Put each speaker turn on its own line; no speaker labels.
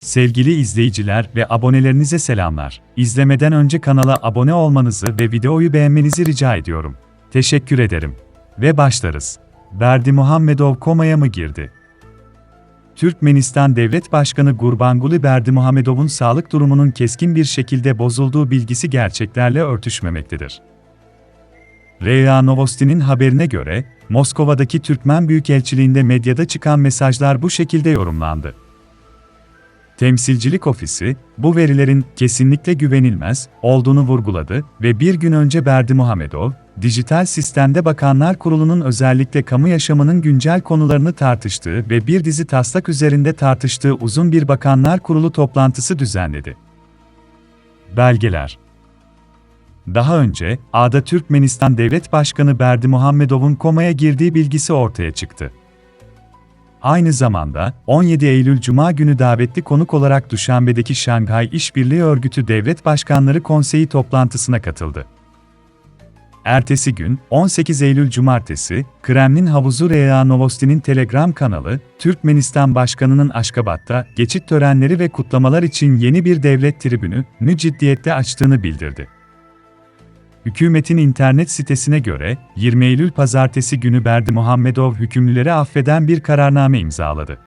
Sevgili izleyiciler ve abonelerinize selamlar. İzlemeden önce kanala abone olmanızı ve videoyu beğenmenizi rica ediyorum. Teşekkür ederim. Ve başlarız. Berdi Muhammedov komaya mı girdi? Türkmenistan Devlet Başkanı Gurbanguly Berdimuhamedov'un sağlık durumunun keskin bir şekilde bozulduğu bilgisi gerçeklerle örtüşmemektedir. REA Novosti'nin haberine göre, Moskova'daki Türkmen Büyükelçiliğinde medyada çıkan mesajlar bu şekilde yorumlandı. Temsilcilik Ofisi, bu verilerin kesinlikle güvenilmez olduğunu vurguladı ve bir gün önce Berdi Muhamedov, Dijital Sistemde Bakanlar Kurulu'nun özellikle kamu yaşamının güncel konularını tartıştığı ve bir dizi taslak üzerinde tartıştığı uzun bir Bakanlar Kurulu toplantısı düzenledi. Belgeler Daha önce, A'da Türkmenistan Devlet Başkanı Berdi Muhammedov'un komaya girdiği bilgisi ortaya çıktı. Aynı zamanda, 17 Eylül Cuma günü davetli konuk olarak Duşanbe'deki Şanghay İşbirliği Örgütü Devlet Başkanları Konseyi toplantısına katıldı. Ertesi gün, 18 Eylül Cumartesi, Kremlin Havuzu REA Novosti'nin Telegram kanalı, Türkmenistan Başkanı'nın Aşkabat'ta geçit törenleri ve kutlamalar için yeni bir devlet tribünü, nü ciddiyette açtığını bildirdi. Hükümetin internet sitesine göre, 20 Eylül pazartesi günü Berdi Muhammedov hükümlüleri affeden bir kararname imzaladı.